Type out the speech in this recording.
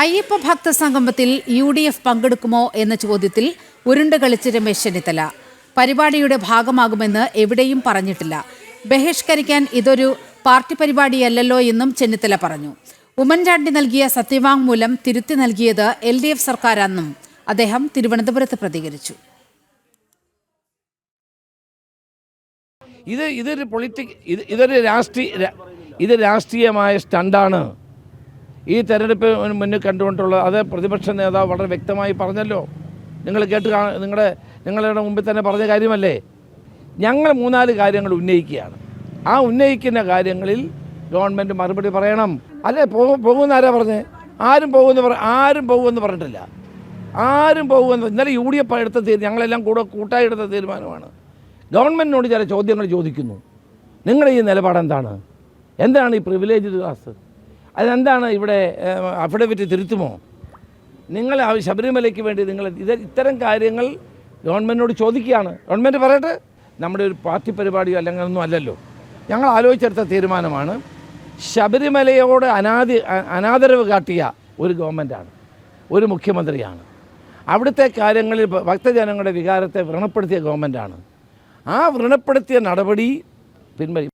അയ്യപ്പ ഭക്ത സംഗമത്തിൽ U D F പങ്കെടുക്കുമോ എന്ന ചോദ്യത്തിൽ ഉരുണ്ട് കളിച്ച് രമേശ് ചെന്നിത്തല. പരിപാടിയുടെ ഭാഗമാകുമെന്ന് എവിടെയും പറഞ്ഞിട്ടില്ല. ബഹിഷ്കരിക്കാൻ ഇതൊരു പാർട്ടി പരിപാടിയല്ലല്ലോ എന്നും ചെന്നിത്തല പറഞ്ഞു. ഉമ്മൻചാണ്ടി നൽകിയ സത്യവാങ്മൂലം തിരുത്തി നൽകിയത് എൽ ഡി എഫ് സർക്കാരാണെന്നും അദ്ദേഹം തിരുവനന്തപുരത്ത് പ്രതികരിച്ചു. ഇത് ഇതൊരു പൊളിറ്റിക് ഇത് ഇതൊരു രാഷ്ട്രീയ ഇത് രാഷ്ട്രീയമായ സ്റ്റണ്ടാണ്. ഈ തെരഞ്ഞെടുപ്പ് മുന്നിൽ കണ്ടുകൊണ്ടുള്ള അത് പ്രതിപക്ഷ നേതാവ് വളരെ വ്യക്തമായി പറഞ്ഞല്ലോ. നിങ്ങൾ കേട്ട് നിങ്ങളുടെ നിങ്ങളുടെ മുമ്പിൽ തന്നെ പറഞ്ഞ കാര്യമല്ലേ? ഞങ്ങൾ മൂന്നാൽ കാര്യങ്ങൾ ഉന്നയിക്കുകയാണ്. ആ ഉന്നയിക്കുന്ന കാര്യങ്ങളിൽ ഗവൺമെന്റ് മറുപടി പറയണം. അല്ലേ? പോകും പോകുന്ന ആരാ പറഞ്ഞത് ആരും പോകുമെന്ന് പറ ആരും പോകുമെന്ന് പറഞ്ഞിട്ടില്ല. ആരും പോകുമെന്ന് ഇന്നലെ യു ഡി എഫ് എടുത്ത തീരുമാനം ഞങ്ങളെല്ലാം കൂടെ കൂട്ടായി എടുത്ത തീരുമാനമാണ്. ഗവൺമെന്റിനോട് ചില ചോദ്യങ്ങൾ ചോദിക്കുന്നു. നിങ്ങളുടെ ഈ നിലപാട് എന്താണ് എന്താണ് ഈ പ്രിവിലേജ് ക്ലാസ് അതെന്താണ് ഇവിടെ അഫിഡവിറ്റ് തിരുത്തുമോ? നിങ്ങൾ ശബരിമലയ്ക്ക് വേണ്ടി നിങ്ങൾ ഇത് ഇത്തരം കാര്യങ്ങൾ ഗവൺമെന്റിനോട് ചോദിക്കുകയാണ്. ഗവൺമെന്റ് പറയട്ടെ നമ്മുടെ ഒരു പാർട്ടി പരിപാടിയോ അല്ലെങ്കിൽ ഒന്നും അല്ലല്ലോ. ഞങ്ങൾ ആലോചിച്ചെടുത്ത തീരുമാനമാണ് ശബരിമലയോട് അനാദി അനാദരവ് കാട്ടിയ ഒരു ഗവൺമെന്റാണ് ഒരു മുഖ്യമന്ത്രിയാണ്. അവിടുത്തെ കാര്യങ്ങളിൽ ഭക്തജനങ്ങളുടെ വികാരത്തെ വ്രണപ്പെടുത്തിയ ഗവൺമെന്റാണ് ആ വ്രണപ്പെടുത്തിയ നടപടി പിൻവലി